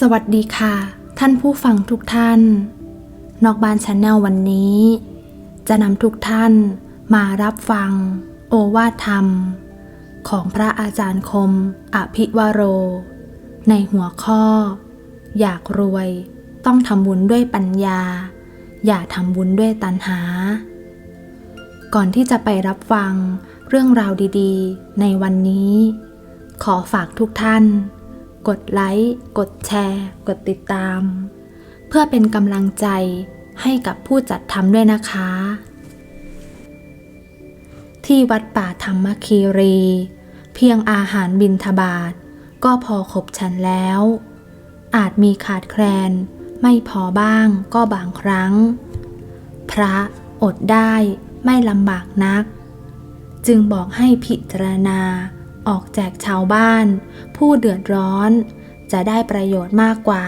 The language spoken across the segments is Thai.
สวัสดีค่ะ ท่านผู้ฟังทุกท่าน นอกบ้านชาแนลวันนี้ จะนำทุกท่านมารับฟัง โอวาทธรรม ของพระอาจารย์คม อภิวโร ในหัวข้อ อยากรวย ต้องทำบุญด้วยปัญญา อย่าทำบุญด้วยตัณหา ก่อนที่จะไปรับฟังเรื่องราวดีๆ ในวันนี้ ขอฝากทุกท่าน กดไลค์ กดแชร์ กดติดตาม เพื่อเป็นกำลังใจให้กับผู้จัดทำด้วยนะคะ ที่วัดป่าธรรมคีรี เพียงอาหารบินทบาท ก็พอขบฉันแล้ว อาจมีขาดแคลน ไม่พอบ้างก็บางครั้ง พระอดได้ไม่ลำบากนัก จึงบอกให้พิจารณา ออกแจกชาวบ้าน ผู้เดือดร้อน จะได้ประโยชน์มากกว่า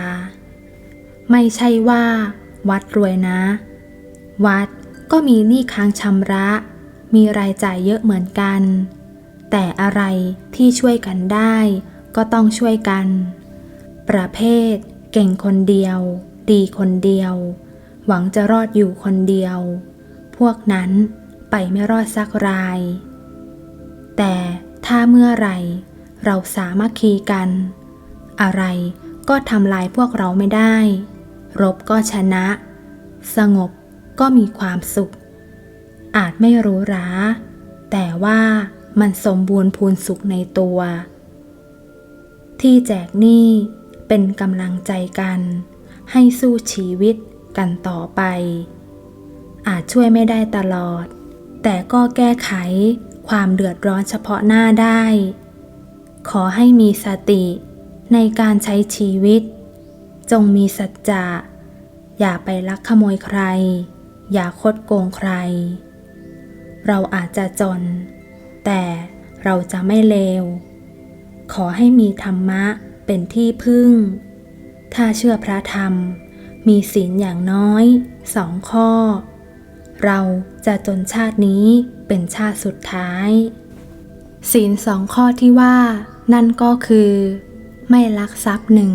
ไม่ใช่ว่า วัดรวยนะ วัดก็มีหนี้ค้างชำระ มีรายจ่ายเยอะเหมือนกัน แต่อะไรที่ช่วยกันได้ ก็ต้องช่วยกัน ประเภท เก่งคนเดียว ดีคนเดียว หวังจะรอดอยู่คนเดียว พวกนั้นไปไม่รอดสักราย แต่ ถ้าเมื่อไรเราสามัคคีกัน อะไรก็ทำลายพวกเราไม่ได้ รบก็ชนะ สงบก็มีความสุข อาจไม่รู้หราแต่ว่ามันสมบูรณ์พูนสุขในตัว ที่แจกหนี้เป็นกำลังใจกัน ให้สู้ชีวิตกันต่อไป อาจช่วยไม่ได้ตลอด แต่ก็แก้ไข ความเดือดร้อนเฉพาะหน้าได้ ขอให้มีสติในการใช้ชีวิต จงมีสัจจะ อย่าไปลักขโมยใคร อย่าคดโกงใคร เราอาจจะจน แต่เราจะไม่เลว ขอให้มีธรรมะเป็นที่พึ่ง ถ้าเชื่อพระธรรม มีศีลอย่างน้อยสองข้อ เราจะจนชาตินี้ เป็นชาติสุดท้าย ศีลสองข้อที่ว่า นั่นก็คือ ไม่ลักทรัพย์หนึ่ง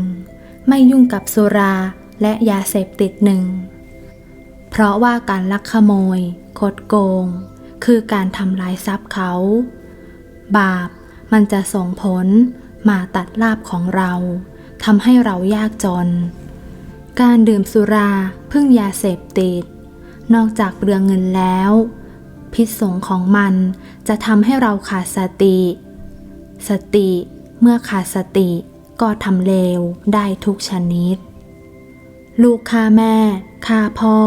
ไม่ยุ่งกับสุราและยาเสพติดหนึ่ง เพราะว่าการลักขโมย คดโกง คือการทำลายทรัพย์เขา บาปมันจะส่งผลมาตัดลาบของเราทำให้เรายากจน การดื่มสุราพึ่งยาเสพติด นอกจากเปลืองเงินแล้ว พิษสงของมันจะทำให้เราขาดสติ สติเมื่อขาดสติก็ทำเลวได้ทุกชนิด ลูกฆ่าแม่ฆ่าพ่อ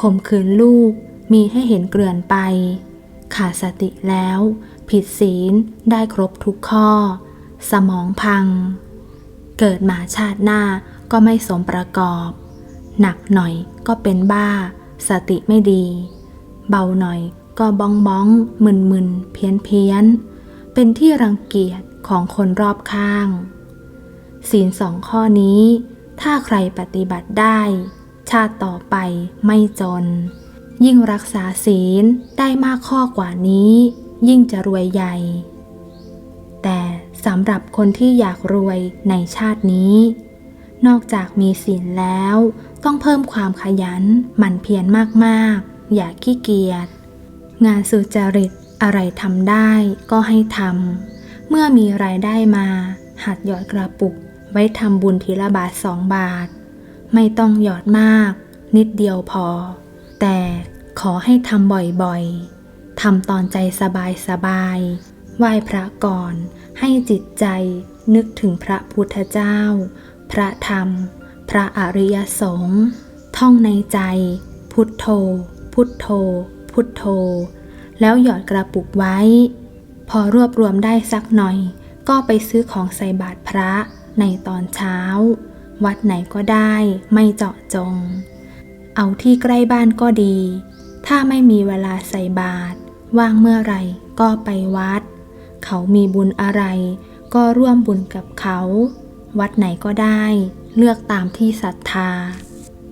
ข่มขืนลูกมีให้เห็นเกลื่อนไป ขาดสติแล้ว ผิดศีลได้ครบทุกข้อ สมองพัง เกิดมาชาติหน้าก็ไม่สมประกอบ หนักหน่อยก็เป็นบ้า สติไม่ดี เบาหน่อย ก็บ้องบ้องมึนมึนเพี้ยนเพี้ยน เป็นที่รังเกียจของคนรอบข้าง ศีลสองข้อนี้ ถ้าใครปฏิบัติได้ ชาติต่อไปไม่จน ยิ่งรักษาศีลได้มากข้อกว่านี้ ยิ่งจะรวยใหญ่ แต่สำหรับคนที่อยากรวยในชาตินี้ นอกจากมีศีลแล้ว ต้องเพิ่มความขยันหมั่นเพียรมากๆ อย่าขี้เกียจ งานสุจริตอะไรทำได้ก็ให้ทำ เมื่อมีรายได้มา หัดหยอดกระปุก ไว้ทำบุญทีละบาทสองบาท ไม่ต้องหยอดมาก นิดเดียวพอ แต่ขอให้ทำบ่อยๆ ทำตอนใจสบายๆไหว้พระก่อน ให้จิตใจนึกถึงพระพุทธเจ้า พระธรรม พระอริยสงฆ์ท่องในใจ พุทโธ พุทโธ พุทโธ แล้วหยอดกระปุกไว้ พอรวบรวมได้สักหน่อย ก็ไปซื้อของใส่บาตรพระในตอนเช้า วัดไหนก็ได้ไม่เจาะจง เอาที่ใกล้บ้านก็ดี ถ้าไม่มีเวลาใส่บาตรว่างเมื่อไรก็ไปวัด เขามีบุญอะไร ก็ร่วมบุญกับเขา วัดไหนก็ได้ เลือกตามที่ศรัทธา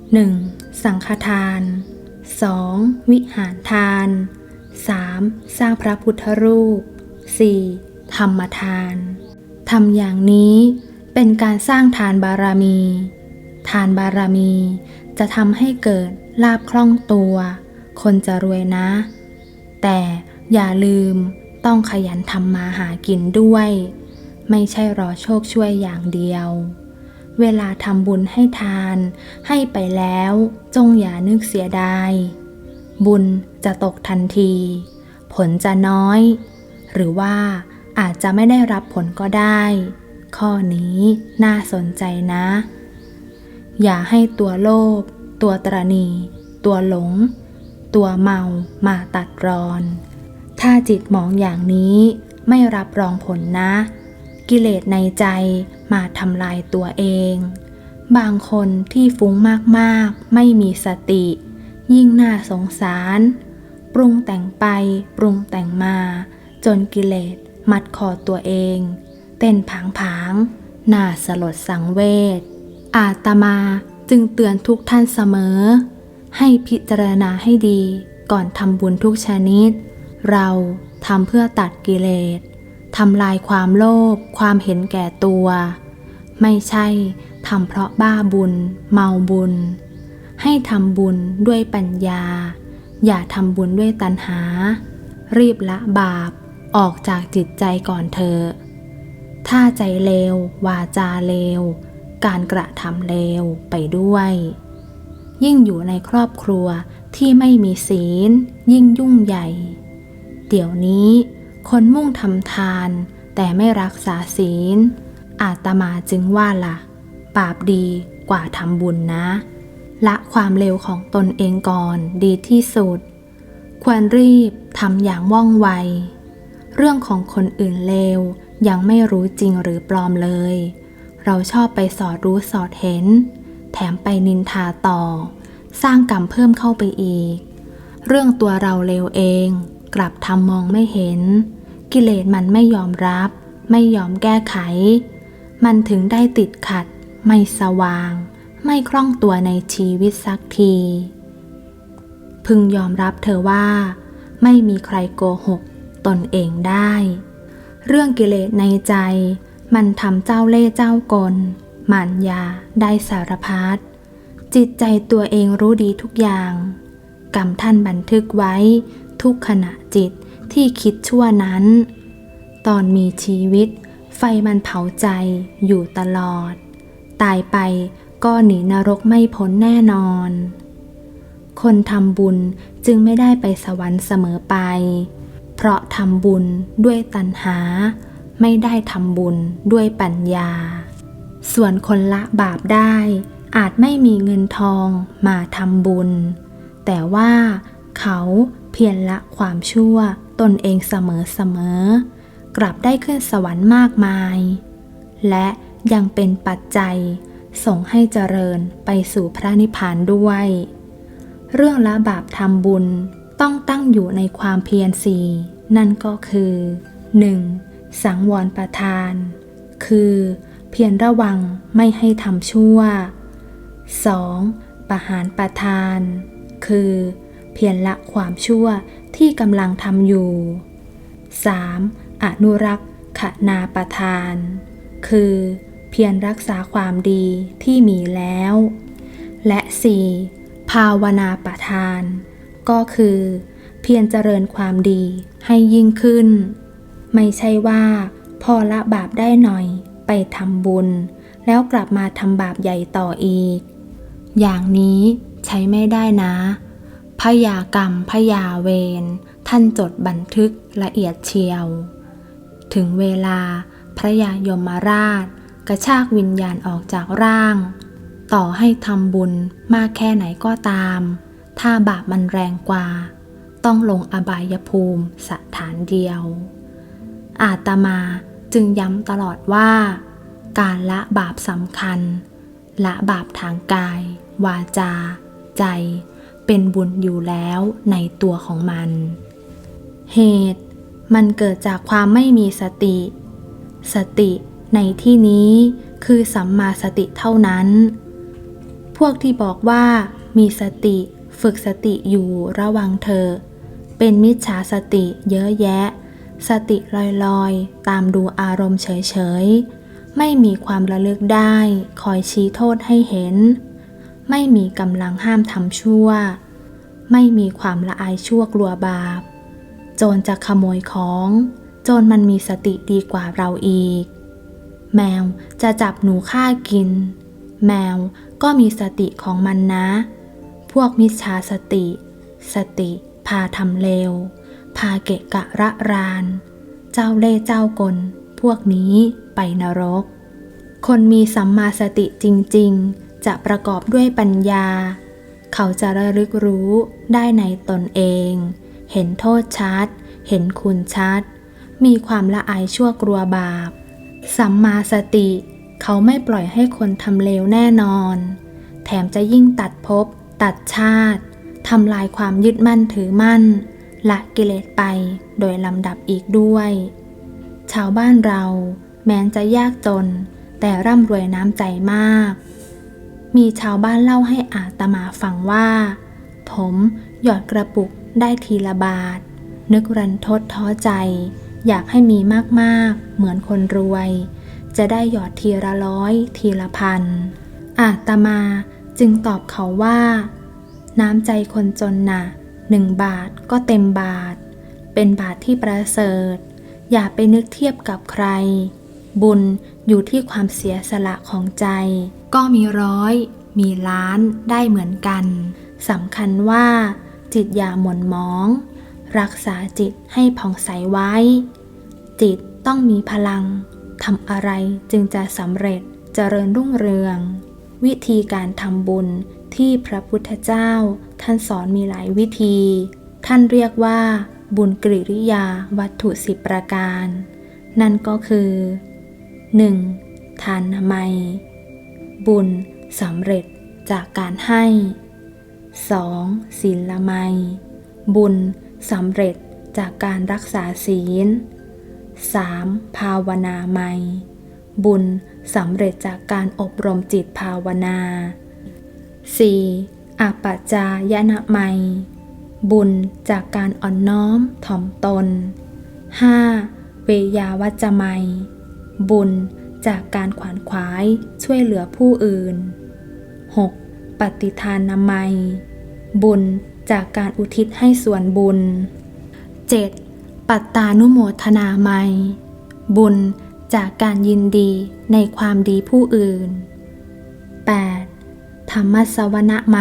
1. สังฆทาน 2. วิหารทาน 3. สร้างพระพุทธรูป 4. ธรรมทานทำอย่างนี้เป็นการสร้างทานบารมี ทานบารมีจะทำให้เกิดลาบคล่องตัว คนจะรวยนะ แต่อย่าลืมต้องขยันทำมาหากินด้วย ไม่ใช่รอโชคช่วยอย่างเดียว เวลาทำบุญให้ทาน ให้ไปแล้วจงอย่านึกเสียดาย บุญจะตกทันที ผลจะน้อย หรือว่าอาจจะไม่ได้รับผลก็ได้ ข้อนี้น่าสนใจนะ อย่าให้ตัวโลภตัวตรณี ตัวหลง ตัวเมามาตัดรอน ถ้าจิตมองอย่างนี้ไม่รับรองผลนะ กิเลสในใจมาทำลายตัวเอง บางคนที่ฟุ้งมากๆ ไม่มีสติ ยิ่งน่าสงสาร ปรุงแต่งไปปรุงแต่งมา จนกิเลสมัดคอตัวเอง เต้นผางผางๆน่าสลดสังเวช อาตมาจึงเตือนทุกท่านเสมอ ให้พิจารณาให้ดีก่อนทำบุญทุกชนิด เราทำเพื่อตัดกิเลส ทำลายความโลภความเห็นแก่ตัว ไม่ใช่ทำเพราะบ้าบุญ เมาบุญ ให้ทำบุญด้วยปัญญา อย่าทำบุญด้วยตัณหา รีบละบาปออกจากจิตใจก่อนเถอถ้าใจเลว วาจาเลว การกระทำเลวไปด้วย ยิ่งอยู่ในครอบครัวที่ไม่มีศีล ยิ่งยุ่งใหญ่ เดี๋ยวนี้ คนมุ่งทำทาน แต่ไม่รักษาศีล อาตมาจึงว่าล่ะ บาปดีกว่าทำบุญนะ ละความเร็วของตนเองก่อนดีที่สุด ควรรีบทำอย่างว่องไว เรื่องของคนอื่นเลวยังไม่รู้จริงหรือปลอมเลย เราชอบไปสอดรู้สอดเห็น แถมไปนินทาต่อ สร้างกรรมเพิ่มเข้าไปอีก เรื่องตัวเราเลวเอง กลับทำมองไม่เห็น กิเลสมันไม่ยอมรับ ไม่ยอมแก้ไข มันถึงได้ติดขัด ไม่สว่าง ไม่คล่องตัวในชีวิตสักที พึงยอมรับเธอว่า ไม่มีใครโกหกตนเองได้ เรื่องกิเลสในใจ มันทำเจ้าเล่เจ้ากลหมันยาได้สารพัดจิตใจตัวเองรู้ดีทุกอย่าง กรรมท่านบันทึกไว้ ทุกขณะจิตที่คิดชั่วนั้น ตอนมีชีวิต ไฟมันเผาใจอยู่ตลอด ตายไปก็หนีนรกไม่พ้นแน่นอน คนทำบุญจึงไม่ได้ไปสวรรค์เสมอไป เพราะทำบุญด้วยตัณหา ไม่ได้ทำบุญด้วยปัญญา ส่วนคนละบาปได้ อาจไม่มีเงินทองมาทำบุญ แต่ว่าเขา เพียรละความชั่วตนเองเสมอเสมอ กลับได้ขึ้นสวรรค์มากมาย และยังเป็นปัจจัย ส่งให้เจริญไปสู่พระนิพพานด้วย เรื่องละบาปทำบุญต้องตั้งอยู่ในความเพียรสีนั่นก็คือ 1. สังวรประทาน คือ เพียรระวังไม่ให้ทำชั่ว 2. ประหารประทาน คือ เพียรละความชั่วที่กำลังทำอยู่ 3. อนุรักษ์ขนาประทาน คือ เพียรรักษาความดีที่มีแล้ว และ 4. ภาวนาประทาน ก็คือ เพียรเจริญความดีให้ยิ่งขึ้น ไม่ใช่ว่า พอละบาปได้หน่อยไปทำบุญ แล้วกลับมาทำบาปใหญ่ต่ออีก อย่างนี้ใช้ไม่ได้นะ พยากรรมพยาเวรท่านจดบันทึกละเอียดเชียว ถึงเวลาพระยายมราช กระชากวิญญาณออกจากร่าง ต่อให้ทำบุญมากแค่ไหนก็ตาม ถ้าบาปมันแรงกว่า ต้องลงอบายภูมิสถานเดียว อาตมาจึงย้ำตลอดว่า การละบาปสำคัญ ละบาปทางกาย วาจา ใจ เป็นบุญอยู่แล้วในตัวของมัน เหตุ มันเกิดจากความไม่มีสติ สติในที่นี้คือสัมมาสติเท่านั้น พวกที่บอกว่ามีสติฝึกสติอยู่ระวังเธอ เป็นมิจฉาสติเยอะแยะ สติลอยๆ ตามดูอารมณ์เฉยๆ ไม่มีความระลึกได้ คอยชี้โทษให้เห็น ไม่มีกำลังห้ามทำชั่ว ไม่มีความละอายชั่วกลัวบาป โจรจะขโมยของ โจรมันมีสติดีกว่าเราอีก แมวจะจับหนูฆ่ากิน แมวก็มีสติของมันนะ พวกมิจฉาสติ สติพาทำเลว พาเกะกะระราน เจ้าเล่เจ้ากล พวกนี้ไปนรก คนมีสัมมาสติจริง ๆ จะประกอบด้วยปัญญา เขาจะระลึกรู้ได้ในตนเอง เห็นโทษชัด เห็นคุณชัด มีความละอายชั่วกลัวบาป สัมมาสติ เขาไม่ปล่อยให้คนทำเลวแน่นอน แถมจะยิ่งตัดภพตัดชาติทำลายความยึดมั่นถือมั่น ละกิเลสไปโดยลำดับอีกด้วย ชาวบ้านเราแม้จะยากจน แต่ร่ำรวยน้ำใจมาก มีชาวบ้านเล่าให้อาตมาฟังว่า ผมหยอดกระปุกได้ทีละบาท นึกรันทดท้อใจ อยากให้มีมากๆ เหมือนคนรวย จะได้หยอดทีละร้อย ทีละพัน อาตมาจึงตอบเขาว่า น้ำใจคนจนน่ะหนึ่งบาทก็เต็มบาท เป็นบาทที่ประเสริฐ อย่าไปนึกเทียบกับใคร บุญอยู่ที่ความเสียสละของใจ ก็มีร้อย มีล้านได้เหมือนกันสำคัญว่า จิตอย่าหม่นหมอง รักษาจิตให้ผ่องใสไว้ จิตต้องมีพลังทำอะไรจึงจะสำเร็จเจริญรุ่งเรือง วิธีการทำบุญที่พระพุทธเจ้า ท่านสอนมีหลายวิธี ท่านเรียกว่า บุญกริยาวัตถุสิบประการ นั่นก็คือ 1. ทานนามัย บุญสำเร็จจากการให้ 2. ศีลละไม บุญสำเร็จจากการรักษาศีล 3. ภาวนาไม บุญสำเร็จจากการอบรมจิตภาวนา 4. อาปัจายนะไม บุญจากการอ่อนน้อมถ่อมตน 5. เวยาวัจจะไม บุญ จากการขวานขวายช่วยเหลือผู้อื่น 6. ปฏิทานนามัย บุญจากการอุทิศให้ส่วนบุญ 7. ปัตตานุโมทนาไมบุญจากการยินดีในความดีผู้อื่น 8. ธรรมสวนะไม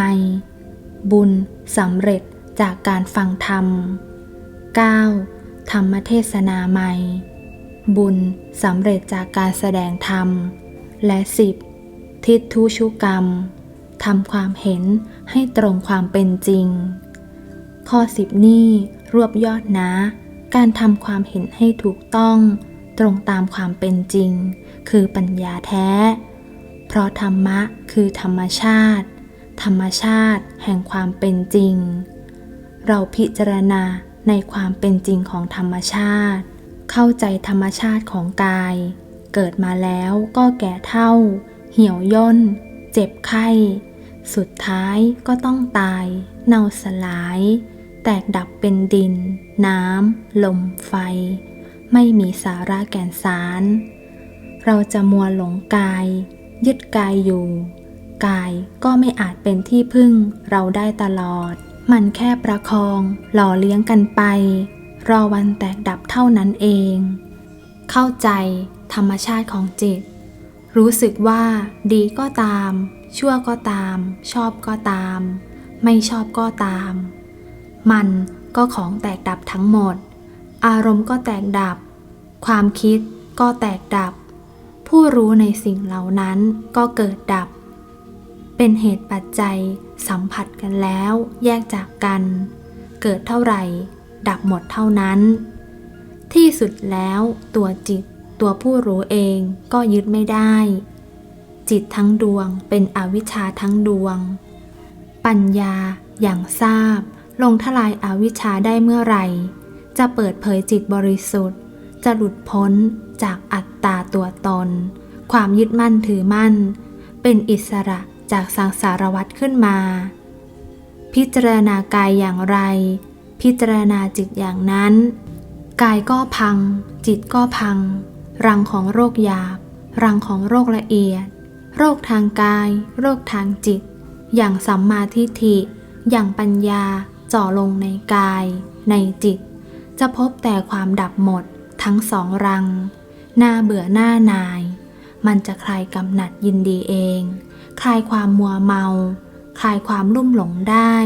บุญสำเร็จจากการฟังธรรม 9. ธรรมเทศนาไมย บุญสำเร็จจากการแสดงธรรม และ 10. ทิฏทุชุกรรมทำความเห็นให้ตรงความเป็นจริง ข้อสิบนี่รวบยอดนะ การทำความเห็นให้ถูกต้อง ตรงตามความเป็นจริง คือปัญญาแท้ เพราะธรรมะคือธรรมชาติ ธรรมชาติแห่งความเป็นจริง เราพิจารณาในความเป็นจริงของธรรมชาติ เข้าใจธรรมชาติของกาย เกิดมาแล้วก็แก่เท่า เหี่ยวย่น เจ็บไข้ สุดท้ายก็ต้องตาย เน่าสลาย แตกดับเป็นดิน น้ำ ลม ไฟ ไม่มีสาระแก่นสาร เราจะมัวหลงกาย ยึดกายอยู่ กายก็ไม่อาจเป็นที่พึ่งเราได้ตลอด มันแค่ประคอง หล่อเลี้ยงกันไป รอวันแตกดับเท่านั้นเอง เข้าใจธรรมชาติของจิต รู้สึกว่าดีก็ตาม ชั่วก็ตาม ชอบก็ตาม ไม่ชอบก็ตาม มันก็ของแตกดับทั้งหมด อารมณ์ก็แตกดับ ความคิดก็แตกดับ ผู้รู้ในสิ่งเหล่านั้นก็เกิดดับ เป็นเหตุปัจจัยสัมผัสกันแล้ว แยกจากกัน เกิดเท่าไหร่ ดับหมดเท่านั้น ที่สุดแล้วตัวจิตตัวผู้รู้เองก็ยึดไม่ได้ จิตทั้งดวงเป็นอวิชชาทั้งดวง ปัญญาอย่างทราบ ลงทลายอาวิชชาได้เมื่อไหร่ จะเปิดเผยจิตบริสุทธิ์ จะหลุดพ้นจากอัตตาตัวตน ความยึดมั่นถือมั่น เป็นอิสระจากสังสารวัฏขึ้นมา พิจารณากายอย่างไร พิจารณาจิตอย่างนั้น กายก็พัง จิตก็พัง รังของโรคหยาบ รังของโรคละเอียด โรคทางกาย โรคทางจิต อย่างสัมมาทิฏฐิ อย่างปัญญาจ่อลงในกาย ในจิต จะพบแต่ความดับหมด ทั้งสองรังหน้าเบื่อหน้านาย มันจะคลายกำหนัดยินดีเอง คลายความมัวเมา คลายความลุ่มหลงได้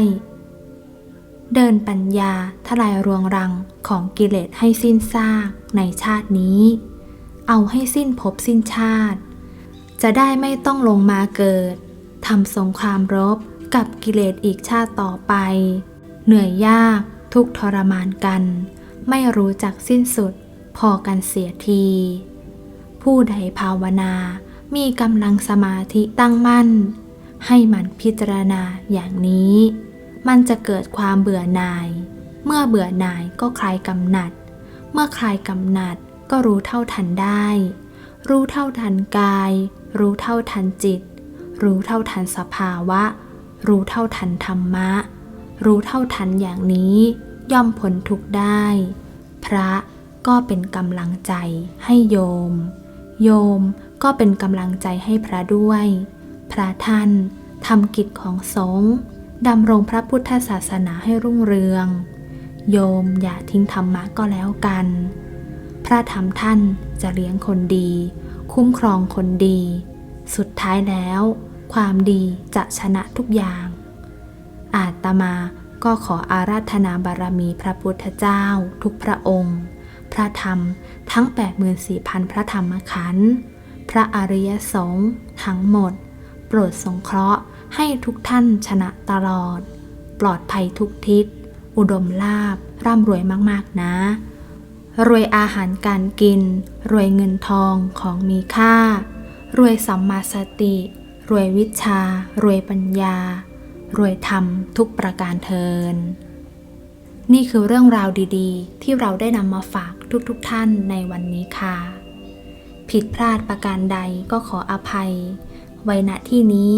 เดินปัญญาทลายรวงรังของกิเลสให้สิ้นซากในชาตินี้ เอาให้สิ้นภพสิ้นชาติ จะได้ไม่ต้องลงมาเกิดทำสงครามรบกับกิเลสอีกชาติต่อไป เหนื่อยยากทุกทรมานกัน ไม่รู้จักสิ้นสุดพอกันเสียที ผู้ใดภาวนามีกำลังสมาธิตั้งมั่น ให้มันพิจารณาอย่างนี้ มันจะเกิดความเบื่อหน่าย เมื่อเบื่อหน่ายก็คลายกำหนัด เมื่อคลายกำหนัดก็รู้เท่าทันได้ รู้เท่าทันกาย รู้เท่าทันจิต รู้เท่าทันสภาวะ รู้เท่าทันธรรมะ รู้เท่าทันอย่างนี้ ย่อมพ้นทุกได้ พระก็เป็นกำลังใจให้โยม โยมก็เป็นกำลังใจให้พระด้วย พระท่านทำกิจของสงฆ์ ดำรงพระพุทธศาสนาให้รุ่งเรือง โยมอย่าทิ้งธรรมะก็แล้วกัน พระธรรมท่านจะเลี้ยงคนดี คุ้มครองคนดี สุดท้ายแล้ว ความดีจะชนะทุกอย่าง อาตมาก็ขออาราธนาบารมีพระพุทธเจ้า ทุกพระองค์ พระธรรมทั้ง 84,000 พระธรรมขันธ์พระอริยสงฆ์ทั้งหมด โปรดสงเคราะห์ ให้ทุกท่านชนะตลอด ปลอดภัยทุกทิศ อุดมลาบ ร่ำรวยมากๆนะ รวยอาหารการกิน รวยเงินทองของมีค่า รวยสัมมาสติ รวยวิชา รวยปัญญา รวยธรรมทุกประการเทินนี่คือเรื่องราวดีๆ ที่เราได้นำมาฝากทุกๆทท่านในวันนี้ค่ะ ผิดพลาดประการใดก็ขออภัย ไว้ณที่นี้